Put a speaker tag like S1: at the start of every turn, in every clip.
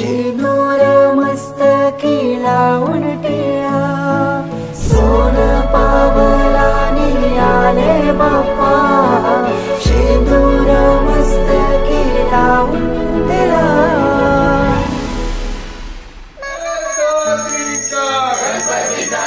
S1: शिनोरा मस्त लावून टिळा सोन पावला आले बाप्पा. शिंदुरा मस्तकी लावून दिला गणपतीचा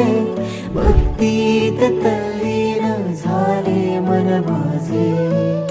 S1: तुझे भक्तीत तल्लीन झाले मन माझे.